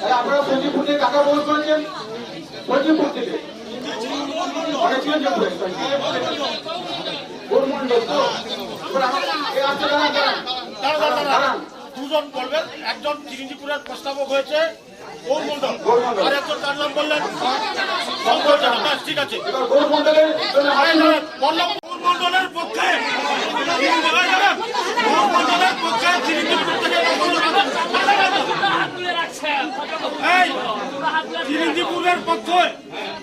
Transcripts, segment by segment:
তাহলে আপনারা সঞ্জীবপুর থেকে কাকা বল করেছেন সঞ্জীবপুর থেকে অনেক ছিলেন যে গোরমন্ডল তো এবার আমার এই আচ্ছা দাঁড়ান দাঁড়ান দাঁড়ান দুজন বলবেন একজন চিরঞ্জিপুরের প্রস্তাবক হয়েছে গৌর মন্ডল আর একজন তার নাম বললেন ঠিক আছে। গৌর মন্ডলের পক্ষে গৌর মন্ডলের পক্ষে। চিরঞ্জিপুর থেকে এই চিরঞ্জিপুরের পক্ষে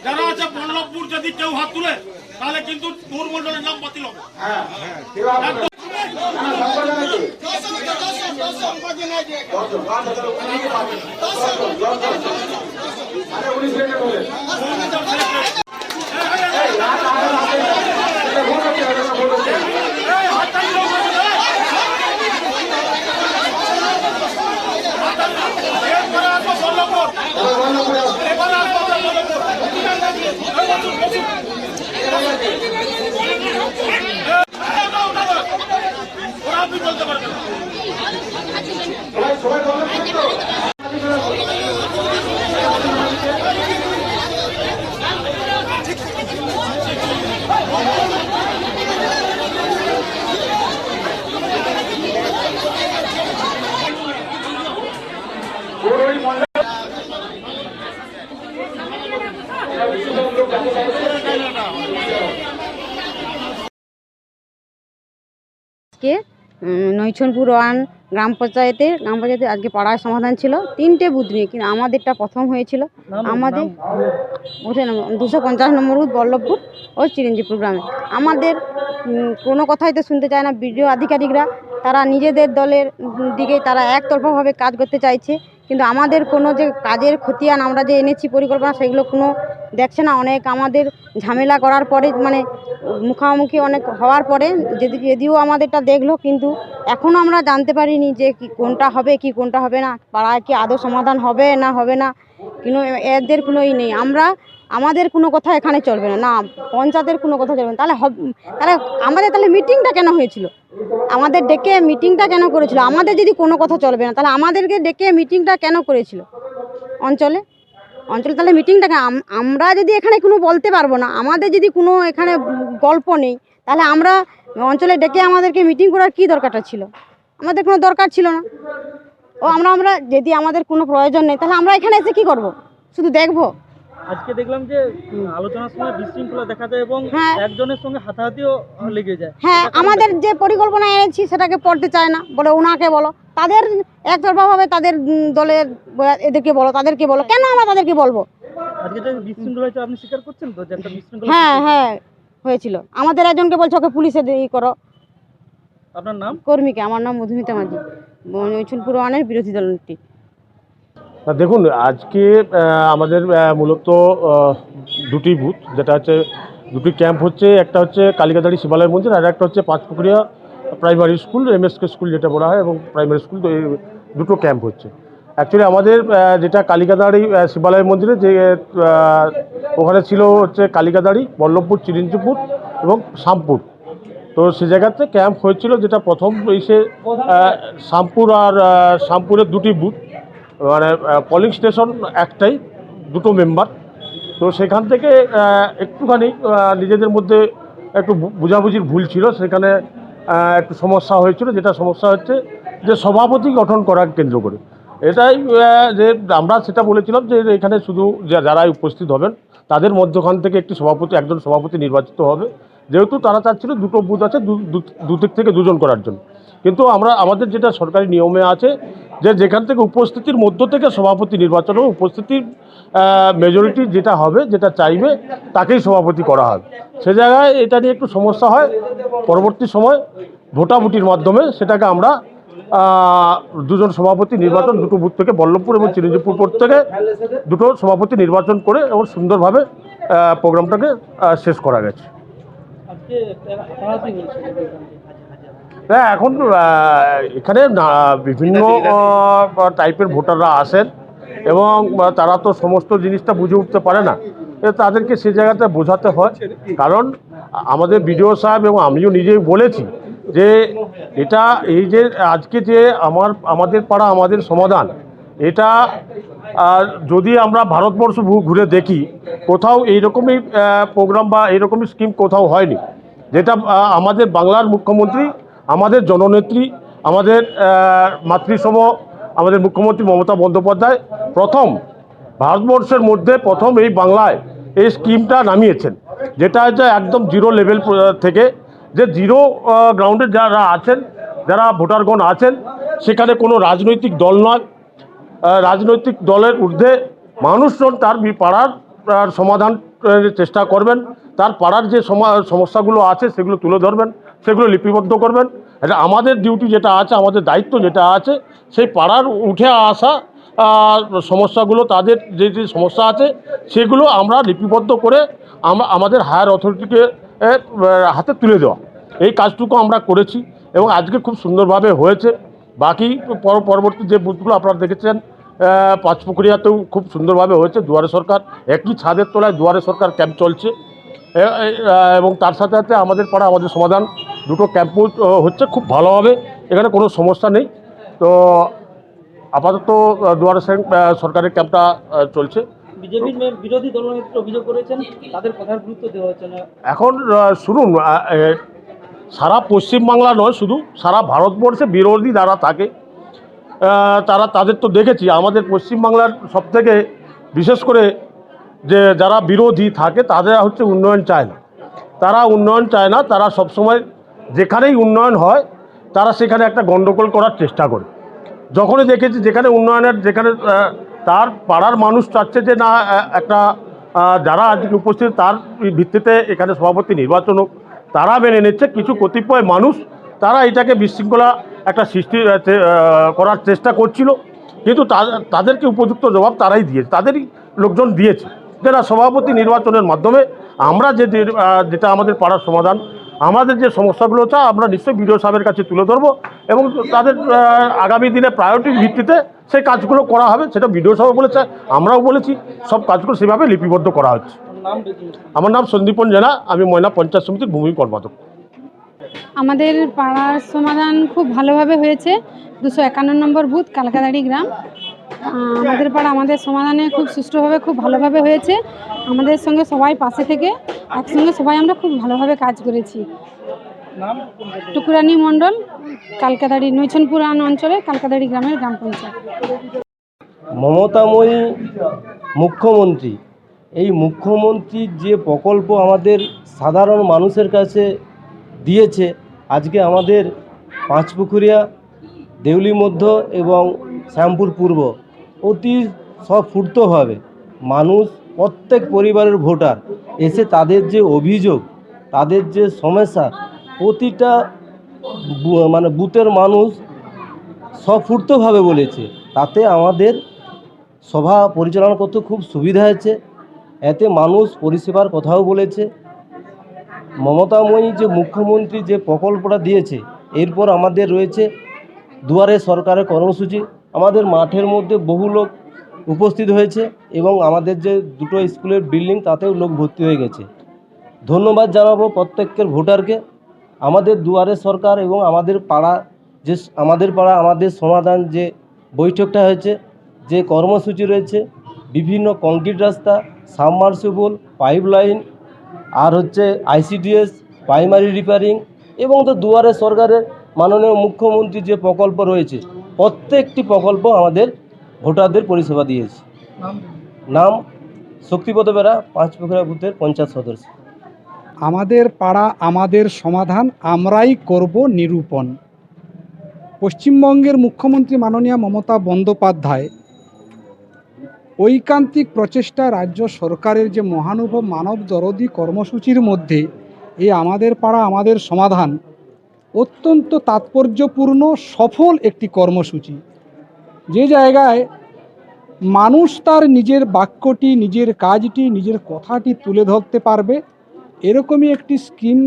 যারা আছে বল্লভপুর যদি কেউ হাত তুলে তাহলে কিন্তু তোর মন্ডলের নাম বাতিল হবে। হ্যাঁ এবার আপনারা- না, না, সংবাদ জানাচ্ছি। দশজন, পাঁচ হাজার ওখানে নিয়ে পাবেন। দশজন, দশজন। আরে উনিশ মিনিটে বলেন এই, না, না, না, না, এটা ভুল হচ্ছে, এটা ভুল হচ্ছে। এরপরে আসব বল্লভপুর এবার বন্ধ করে আসুন। এবারে আসব আমরা বল্লভপুর এই বসুন, বসুন। এই, নাও, নাও, নাও। ওরা আপনি বলতে পারবেন। সবাই সবাই বন্ধ করুন তো। গৌরী মণ্ডল এরা বিশ্বসব লোক জানতে চাইছে। আজকে নৈছনপুর ওয়ান গ্রাম পঞ্চায়েতে গ্রাম পঞ্চায়েতে আজকে পাড়ায় সমাধান ছিল। তিনটে বুথ নিয়ে কিন্তু আমাদেরটা প্রথম হয়েছিল। আমাদের দুশো পঞ্চাশ নম্বর বুথ বল্লভপুর ও চিরঞ্জিপুর গ্রামে। আমাদের কোনো কথাই তো শুনতে চায় না। বিডিও আধিকারিকরা তারা নিজেদের দলের দিকে তারা একতরফাভাবে কাজ করতে চাইছে। কিন্তু আমাদের কোনো যে কাজের খতিয়ান আমরা যে এনেছি পরিকল্পনা সেগুলো কোনো দেখছে না। অনেক আমাদের ঝামেলা করার পরে মানে মুখামুখি অনেক হওয়ার পরে যদি যদিও আমাদেরটা দেখল কিন্তু এখনও আমরা জানতে পারিনি যে কি কোনটা হবে, কি কোনটা হবে না, পাড়ায় কি আদৌ সমাধান হবে না হবে না কিন্তু এদের কোনো ই নেই। আমরা, আমাদের কোনো কথা এখানে চলবে না না, পঞ্চায়েতের কোনো কথা চলবে না। তাহলে তাহলে আমাদের তাহলে মিটিংটা কেন হয়েছিল? আমাদের ডেকে মিটিংটা কেন করেছিল? আমাদের যদি কোনো কথা চলবে না, তাহলে আমাদেরকে ডেকে মিটিংটা কেন করেছিল? অঞ্চলে? অঞ্চলে তাহলে মিটিংটাকে আম- আমরা যদি এখানে কোনো বলতে পারব না, আমাদের যদি কোনো এখানে গল্প নেই, তাহলে আমরা অঞ্চলে ডেকে আমাদেরকে মিটিং করার কী দরকারটা ছিল? আমাদের কোনো দরকার ছিল না। ও আমরা আমরা যদি আমাদের কোনো প্রয়োজন নেই তাহলে আমরা এখানে এসে কী করব? শুধু দেখব? আজকে দেখলাম যে আলোচনার সময় বিশৃঙ্খলা দেখা যায় এবং হ্যাঁ। একজনের সঙ্গে হাতাহাতিও লেগে যায়। হ্যাঁ আমাদের যে পরিকল্পনা এনেছি সেটাকে পড়তে চায় না বলে ওনাকে বলো। তাদের একতরফাভাবে তাদের দলের এদেরকে বলো তাদেরকে বলো। কেন আমরা তাদেরকে বলব? আজকে যে বিশৃঙ্খলা হয়েছে আপনি স্বীকার করছেন তো যে একটা বিশৃঙ্খলা হ্যাঁ হ্যাঁ হয়েছিল। আমাদের একজনকে বলছে ওকে পুলিশে ই করো? আপনার নাম? কর্মীকে আমার নাম মধুমিতা মাঝি। নৈছুনপুর ওয়ানের বিরোধী দল নেত্রী দেখুন আজকে আমাদের মূলত দুটি বুথ যেটা হচ্ছে দুটি ক্যাম্প হচ্ছে একটা হচ্ছে কালিকাদাড়ি শিবালয় মন্দির আর একটা হচ্ছে Panchpukuria primary school MSK school যেটা বলা হয় এবং প্রাইমারি স্কুল তো এই দুটো ক্যাম্প হচ্ছে। অ্যাকচুয়ালি আমাদের যেটা কালিকাদাড়ি শিবালয় মন্দিরে যে ওখানে ছিল হচ্ছে কালিকাদাড়ি বল্লভপুর চিরিঞ্চিপুর এবং শামপুর তো সে জায়গাতে ক্যাম্প হয়েছিল যেটা প্রথম এসে শামপুর আর শামপুরের দুটি বুথ মানে পলিং স্টেশন একটাই, দুটো মেম্বার তো সেখান থেকে একটুখানি নিজেদের মধ্যে একটু বোঝাবুঝির ভুল ছিল। সেখানে একটু সমস্যা হয়েছিল। যেটা সমস্যা হচ্ছে যে সভাপতি গঠন করার কেন্দ্র করে। এটাই যে আমরা সেটা বলেছিলাম যে এখানে শুধু যা- যারা উপস্থিত হবেন, তাদের মধ্যখান থেকে একটি সভাপতি, একজন সভাপতি নির্বাচিত হবে। যেহেতু তারা চাচ্ছিল দুটো বুথ আছে, দু- দুদিক থেকে দুজন করার জন্য। কিন্তু আমরা, আমাদের যেটা সরকারি নিয়মে আছে, যে যেখান থেকে উপস্থিতির মধ্য থেকে সভাপতি নির্বাচন হবে, উপস্থিতির মেজরিটি যেটা হবে, যেটা চাইবে, তাকেই সভাপতি করা হবে। সে জায়গায় এটা নিয়ে একটু সমস্যা হয়। পরবর্তী সময় ভোটাভুটির মাধ্যমে সেটাকে আমরা দুজন সভাপতি নির্বাচন, দুটো বুথ থেকে বল্লভপুর এবং চিরঞ্জীবপুর পর থেকে দুটো সভাপতি নির্বাচন করে এবং সুন্দরভাবে প্রোগ্রামটাকে শেষ করা গেছে। হ্যাঁ এখন এখানে বিভিন্ন টাইপের ভোটাররা আসেন এবং তারা তো সমস্ত জিনিসটা বুঝে উঠতে পারে না। তাদেরকে সে জায়গাতে বোঝাতে হয়। কারণ আমাদের বিডিও সাহেব এবং আমিও নিজেই বলেছি যে এটা এই যে আজকে যে আমার আমাদের পাড়া আমাদের সমাধান এটা যদি আমরা ভারতবর্ষ ঘুরে দেখি কোথাও এইরকমই প্রোগ্রাম বা এইরকমই স্কিম কোথাও হয়নি। যেটা আমাদের বাংলার মুখ্যমন্ত্রী, আমাদের জননেত্রী, আমাদের মাতৃসম, আমাদের মুখ্যমন্ত্রী মমতা বন্দ্যোপাধ্যায় প্রথম ভারতবর্ষের মধ্যে প্রথম এই বাংলায় এই স্কিমটা নামিয়েছেন। যেটা হচ্ছে একদম জিরো লেভেল থেকে যে জিরো গ্রাউন্ডে যারা আছেন, যারা ভোটারগণ আছেন, সেখানে কোনো রাজনৈতিক দল নয়। রাজনৈতিক দলের ঊর্ধ্বে মানুষজন তার পাড়ার সমাধান চেষ্টা করবেন। তার পাড়ার যে সমা- সমস্যাগুলো আছে, সেগুলো তুলে ধরবেন, সেগুলো লিপিবদ্ধ করবেন। এটা আমাদের ডিউটি যেটা আছে, আমাদের দায়িত্ব যেটা আছে, সেই পাড়ার উঠে আসা সমস্যাগুলো, তাদের যে যে সমস্যা আছে, সেগুলো আমরা লিপিবদ্ধ করে আমরা, আমাদের হায়ার অথরিটিকে হাতে তুলে দেওয়া। এই কাজটুকু আমরা করেছি এবং আজকে খুব সুন্দরভাবে হয়েছে। বাকি পর- পরবর্তী যে বুথগুলো আপনারা দেখেছেন পাঁচপুকুরিয়াতেও খুব সুন্দরভাবে হয়েছে, দুয়ারে সরকার, একই ছাদের তলায় দুয়ারে সরকার ক্যাম্প চলছে। এবং তার সাথে সাথে আমাদের পাড়া আমাদের সমাধান দুটো ক্যাম্পও হচ্ছে খুব ভালোভাবে এখানে কোনো সমস্যা নেই। তো আপাতত দুয়ারে সর- সরকারের ক্যাম্পটা চলছে। বিরোধী অভিযোগ করেছেন তাদের কথার গুরুত্ব দেওয়া হচ্ছে না। এখন শুনুন সারা পশ্চিমবাংলা নয় শুধু সারা ভারতবর্ষে বিরোধী যারা থাকে তারা তাদের তো দেখেছি আমাদের পশ্চিমবাংলার সবথেকে বিশেষ করে যে যারা বিরোধী থাকে, তাদের হচ্ছে উন্নয়ন চায় না। তারা উন্নয়ন চায় না, তারা সবসময় যেখানেই উন্নয়ন হয়, তারা সেখানে একটা গণ্ডগোল করার চেষ্টা করে। যখনই দেখেছি যেখানে উন্নয়নের, যেখানে তার পাড়ার মানুষ চাচ্ছে যে না একটা যারা আজকে উপস্থিত, তার ভিত্তিতে এখানে সভাপতি নির্বাচন হোক, তারা মেনে নিচ্ছে। কিছু কতিপয় মানুষ, তারা এটাকে বিশৃঙ্খলা একটা সৃষ্টি করার চেষ্টা করছিল। কিন্তু তাদেরকে উপযুক্ত জবাব তারাই দিয়েছে, তাদেরই লোকজন দিয়েছে। না সভাপতি নির্বাচনের মাধ্যমে আমরা যে যেটা আমাদের পাড়ার সমাধান, আমাদের যে সমস্যাগুলো আছে আমরা নিশ্চয়ই বিডিও সাহেবের কাছে তুলে ধরবো এবং তাদের আগামী দিনে প্রায়োরিটির ভিত্তিতে সেই কাজগুলো করা হবে, সেটা বিডিও সাহেব বলেছে, আমরাও বলেছি, সব কাজগুলো সেভাবে লিপিবদ্ধ করা হচ্ছে। আমার নাম সন্দীপন জেনা, আমি ময়না পঞ্চায়েত সমিতির ভূমি কর্মাধ্যক্ষ। আমাদের পাড়ার সমাধান খুব ভালোভাবে হয়েছে, দুশো একান্ন নম্বর বুথ কালকাদাড়ি গ্রাম। আমাদের পাড়া আমাদের সমাধানে খুব সুষ্ঠুভাবে, খুব ভালোভাবে হয়েছে। আমাদের সঙ্গে সবাই পাশে থেকে, একসঙ্গে সবাই আমরা খুব ভালোভাবে কাজ করেছি। টুকুরানি মণ্ডল কালকাদাড়ি নৈছনপুরান অঞ্চলে কালকাদাড়ি গ্রামের গ্রাম পঞ্চায়েত। মমতাময়ী মুখ্যমন্ত্রী। এই মুখ্যমন্ত্রীর যে প্রকল্প আমাদের সাধারণ মানুষের কাছে দিয়েছে, আজকে আমাদের পাঁচপুকুরিয়া, দেউলি মধ্য এবং শ্যামপুর পূর্ব। অতি স্বফূর্তভাবে মানুষ, প্রত্যেক পরিবারের ভোটার এসে তাদের যে অভিযোগ, তাদের যে সমস্যা, প্রতিটা মানে বুথের মানুষ স্বফূর্তভাবে বলেছে। তাতে আমাদের সভা পরিচালনা করতে খুব সুবিধা হয়েছে। এতে মানুষ পরিষেবার কথাও বলেছে। মমতাময়ী যে মুখ্যমন্ত্রী যে প্রকল্পটা দিয়েছে, এরপর আমাদের রয়েছে দুয়ারে সরকারের কর্মসূচি। আমাদের মাঠের মধ্যে বহু লোক উপস্থিত হয়েছে এবং আমাদের যে দুটো স্কুলের বিল্ডিং, তাতেও লোক ভর্তি হয়ে গেছে। ধন্যবাদ জানাব প্রত্যেকের ভোটারকে। আমাদের দুয়ারে সরকার এবং আমাদের পাড়া যে, আমাদের পাড়া, আমাদের সমাধান যে বৈঠকটা হয়েছে, যে কর্মসূচি রয়েছে, বিভিন্ন কংক্রিট রাস্তা, সাবমার্সিবল পাইপ লাইন আর হচ্ছে আইসিডিএস, প্রাইমারি রিপেয়ারিং এবং তো দুয়ারে সরকারের মাননীয় মুখ্যমন্ত্রী যে প্রকল্প রয়েছে প্রত্যেকটি প্রকল্প আমাদের ভোটারদের পরিষেবা দিয়েছে। নাম? শক্তিপদ বেরা পাঁচ পুকুরা বুথের পঞ্চায়েত সদস্য। আমাদের পাড়া আমাদের সমাধান আমরাই করব নিরূপণ। পশ্চিমবঙ্গের মুখ্যমন্ত্রী মাননীয় মমতা বন্দ্যোপাধ্যায় ঐকান্তিক প্রচেষ্টা রাজ্য সরকারের যে মহানুভব মানব দরদি কর্মসূচির মধ্যে এই আমাদের পাড়া আমাদের সমাধান অত্যন্ত তাৎপর্যপূর্ণ, সফল একটি কর্মসূচি। যে জায়গায় মানুষ তার নিজের বাক্যটি, নিজের কাজটি, নিজের কথাটি তুলে ধরতে পারবে, এরকমই একটি স্কিম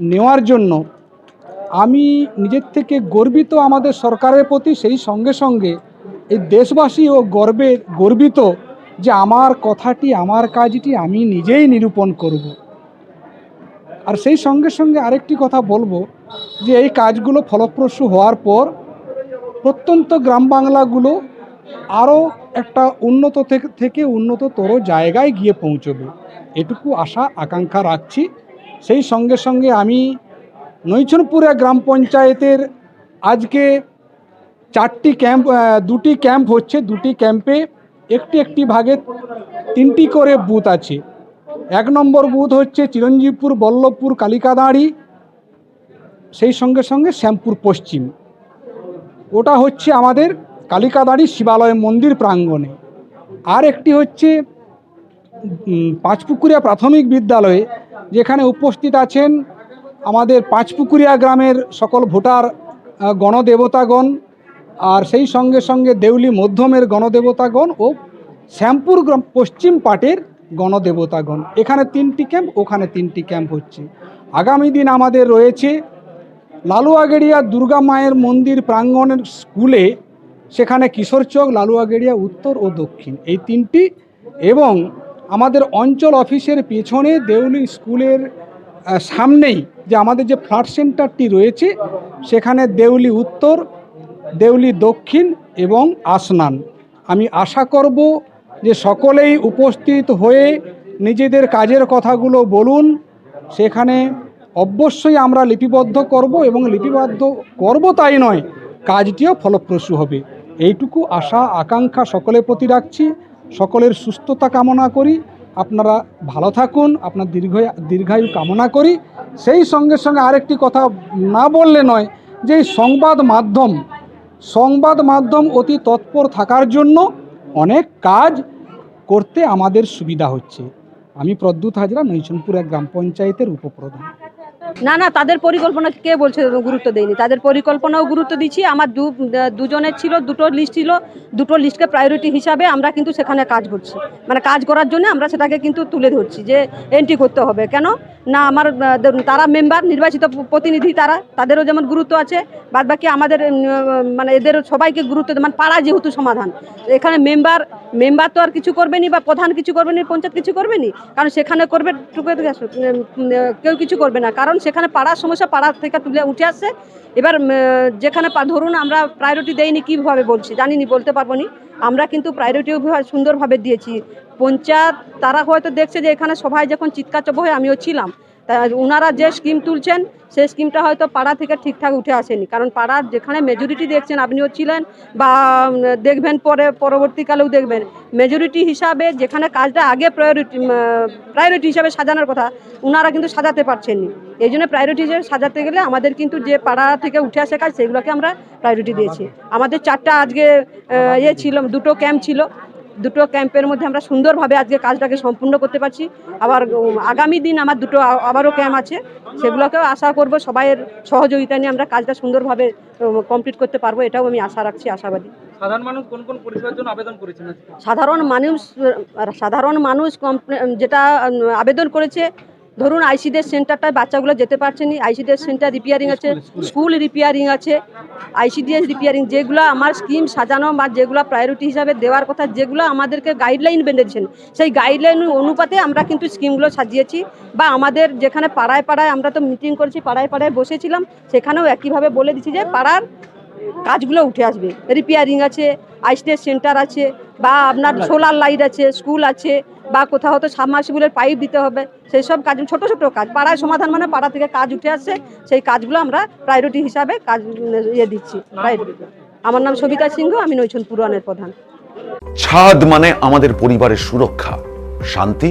নেওয়ার জন্য আমি নিজের থেকে গর্বিত আমাদের সরকারের প্রতি, সেই সঙ্গে সঙ্গে এই দেশবাসী ও গর্বের, গর্বিত যে আমার কথাটি, আমার কাজটি আমি নিজেই নিরূপণ করব। আর সেই সঙ্গে সঙ্গে আরেকটি কথা বলব যে এই কাজগুলো ফলপ্রসূ হওয়ার পর প্রত্যন্ত গ্রাম বাংলাগুলো আরও একটা উন্নত থেকে উন্নততর জায়গায় গিয়ে পৌঁছবে। এটুকু আশা, আকাঙ্ক্ষা রাখছি। সেই সঙ্গে সঙ্গে আমি নৈছনপুরা গ্রাম পঞ্চায়েতের আজকে চারটি ক্যাম্প দুটি ক্যাম্প হচ্ছে। দুটি ক্যাম্পে একটি একটি ভাগে তিনটি করে বুথ আছে। এক নম্বর বুথ হচ্ছে চিরঞ্জীবপুর, বল্লভপুর, কালিকাদাঁড়ি। সেই সঙ্গে সঙ্গে শ্যামপুর পশ্চিম। ওটা হচ্ছে আমাদের কালিকাদাঁড়ি শিবালয় মন্দির প্রাঙ্গণে। আর একটি হচ্ছে পাঁচপুকুরিয়া প্রাথমিক বিদ্যালয়ে, যেখানে উপস্থিত আছেন আমাদের পাঁচপুকুরিয়া গ্রামের সকল ভোটার গণদেবতাগণ, আর সেই সঙ্গে সঙ্গে দেউলি মধ্যমের গণদেবতাগণ ও শ্যামপুর গ্রাম পশ্চিম পাটের গণদেবতাগণ। এখানে তিনটি ক্যাম্প, ওখানে তিনটি ক্যাম্প হচ্ছে। আগামী দিন আমাদের রয়েছে লালুয়াগেড়িয়া দুর্গা মায়ের মন্দির প্রাঙ্গণের স্কুলে সেখানে কিশোর কিশোরচক লালুয়াগেড়িয়া উত্তর ও দক্ষিণ। এই তিনটি এবং আমাদের অঞ্চল অফিসের পেছনে দেউলি স্কুলের সামনেই যে আমাদের যে ফ্লাড সেন্টারটি রয়েছে, সেখানে দেউলি উত্তর, দেউলি দক্ষিণ এবং আসনান। আমি আশা করব যে সকলেই উপস্থিত হয়ে নিজেদের কাজের কথাগুলো বলুন, সেখানে অবশ্যই আমরা লিপিবদ্ধ করব এবং লিপিবদ্ধ করব তাই নয়, কাজটিও ফলপ্রসূ হবে। এইটুকু আশা, আকাঙ্ক্ষা সকলের প্রতি রাখছি। সকলের সুস্থতা কামনা করি। আপনারা ভালো থাকুন, আপনার দীর্ঘ, দীর্ঘায়ু কামনা করি। সেই সঙ্গে সঙ্গে আরেকটি কথা না বললে নয়, যে সংবাদ মাধ্যম সংবাদ মাধ্যম অতি তৎপর থাকার জন্য অনেক কাজ করতে আমাদের সুবিধা হচ্ছে। আমি প্রদ্যুৎ হাজরা, নৈচনপুরা গ্রাম পঞ্চায়েতের উপপ্রধান। না না, তাদের পরিকল্পনা কে বলছে গুরুত্ব দেয়নি? তাদের পরিকল্পনাও গুরুত্ব দিচ্ছি। আমার দু দুজনের ছিল, দুটো লিস্ট ছিল, দুটো লিস্টকে প্রায়োরিটি হিসাবে আমরা কিন্তু সেখানে কাজ করছি। মানে কাজ করার জন্য আমরা সেটাকে কিন্তু তুলে ধরছি যে এন্ট্রি করতে হবে। কেন? না, আমার তারা মেম্বার নির্বাচিত প্রতিনিধি তারা, তাদেরও যেমন গুরুত্ব আছে বাদ বাকি আমাদের মানে এদের সবাইকে গুরুত্ব মানে পাড়া যেহেতু সমাধান, এখানে মেম্বার মেম্বার তো আর কিছু করবেনি বা প্রধান কিছু করবেনি পঞ্চায়েত কিছু করবেনি কারণ সেখানে করবে কেউ কিছু করবে না, কারণ সেখানে পাড়ার সমস্যা, পাড়া থেকে তুলে উঠে আসছে, এবার যেখানে ধরুন আমরা প্রায়োরিটি দেইনি, কীভাবে বলছি, জানিনি, বলতে পারব নি, আমরা কিন্তু প্রায়োরিটিও সুন্দরভাবে দিয়েছি পঞ্চায়েত, তারা হয়তো দেখছে যে এখানে সবাই যখন চিৎকার চপ হয়ে, আমিও ছিলাম। তা ওনারা যে স্কিম তুলছেন, সেই স্কিমটা হয়তো পাড়া থেকে ঠিকঠাক উঠে আসেনি। কারণ পাড়ার যেখানে মেজরিটি দেখছেন, আপনিও ছিলেন বা দেখবেন পরে, পরবর্তীকালেও দেখবেন। মেজরিটি হিসাবে যেখানে কাজটা আগে প্রায়োরিটি প্রায়োরিটি হিসাবে সাজানোর কথা ওনারা কিন্তু সাজাতে পারছেন পারছেননি। এই জন্য প্রায়োরিটি হিসেবে সাজাতে গেলে আমাদের কিন্তু যে পাড়া থেকে উঠে আসে কাজ, সেগুলোকে আমরা প্রায়োরিটি দিয়েছি। আমাদের চারটা আজকে ইয়ে ছিল, দুটো ক্যাম্প ছিল। দুটো ক্যাম্পের মধ্যে আমরা সুন্দরভাবে আজকে কাজটাকে সম্পূর্ণ করতে পারছি। আবার আগামী দিন আমার দুটো আবারও ক্যাম্প আছে। সেগুলোকেও আশা করব সবাইয়ের সহযোগিতা নিয়ে আমরা কাজটা সুন্দরভাবে কমপ্লিট করতে পারব এটাও আমি আশা রাখছি আশাবাদী। সাধারণ মানুষ কোন কোন পরিষেবার জন্য আবেদন করেছেন সাধারণ মানুষ সাধারণ মানুষ যেটা আবেদন করেছে ধরুন আইসিডিএস সেন্টারটায় বাচ্চাগুলো যেতে পারছে না আইসিডিএস সেন্টার রিপেয়ারিং আছে স্কুল রিপেয়ারিং আছে আইসিডিএস রিপেয়ারিং যেগুলো আমার স্কিম সাজানো বা যেগুলো প্রায়োরিটি হিসাবে দেওয়ার কথা যেগুলো আমাদেরকে গাইডলাইন বেঁধেছেন সেই গাইডলাইন অনুপাতে আমরা কিন্তু স্কিমগুলো সাজিয়েছি বা আমাদের যেখানে পাড়ায় পাড়ায় আমরা তো মিটিং করেছি পাড়ায় পাড়ায় বসেছিলাম সেখানেও একইভাবে বলে দিচ্ছি যে পাড়ার কাজগুলো উঠে আসবে রিপেয়ারিং আছে আইসিডিএস সেন্টার আছে বা আপনার সোলার লাইট আছে স্কুল আছে, বা কোথাও হয়তো সাবমার্সিবলের পাইপ দিতে হবে, সেই সব কাজ, ছোট ছোট কাজ। পাড়ায় সমাধান মানে পাড়া থেকে কাজ উঠে আসছে সেই কাজগুলো আমরা প্রায়োরিটি হিসাবে কাজ ইয়ে দিচ্ছি আমার নাম সবিতা সিংহ, আমি নৈছন পুরাণের প্রধান। ছাদ মানে আমাদের পরিবারের সুরক্ষা, শান্তি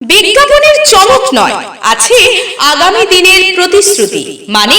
বিজ্ঞাপনের চমক নয় আছে আগামী দিনের প্রতিশ্রুতি মানে